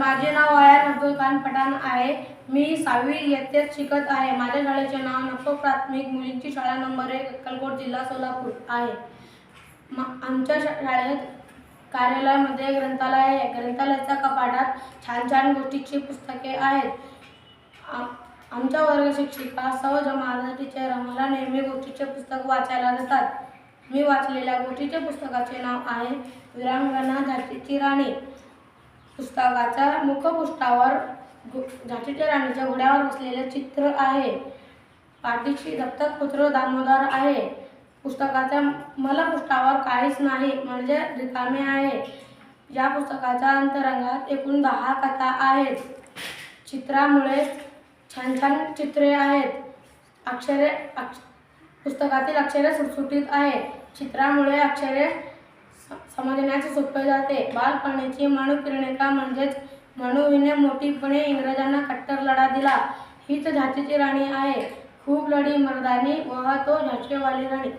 माझे नाव आयान अब्दुल खान पठाण आहे. मी सहावी इयत्तेत शिकत आहे. माझ्या शाळेचे नाव नफो प्राथमिक मुलींची शाळा नंबर एक अक्कलकोट जिल्हा सोलापूर आहे. म आमच्या शा- शाळेत कार्यालयामध्ये ग्रंथालय आहे ग्रंथालयाच्या कपाटात छान छान गोष्टीची पुस्तके आहेत. आमच्या वर्ग शिक्षिका सहज माझा टीचर आम्हाला नेहमी गोष्टीचे पुस्तक वाचायला देतात. मी वाचलेल्या गोष्टीच्या पुस्तकाचे नाव आहे विरांगणा झाशीची राणी. पुस्तकाच्या मुखपृष्ठावर झाशीच्या राणीच्या घोड्यावर बसलेले चित्र आहे. पाठीशी दत्तपुत्र दामोदर आहे. पुस्तकाच्या मलपृष्ठावर काहीच नाही म्हणजे रिकामे आहे. या पुस्तकाच्या अंतरंगात एकूण दहा कथा आहेत. चित्रामुळे छान छान चित्रे आहेत. अक्षरे अक्ष पुस्तकातील अक्षरे सुटसुटीत आहे चित्रामुळे अक्षरे समजण्यास समजण्याचे सोपे जाते. बालपणीची मनुकिरणिका म्हणजेच मनुहीने मोठीपणे इंग्रजांना कट्टर लढा दिला. हीच झाशीची राणी आहे. खूप लढी मर्दानी व तो झाशीवाली राणी.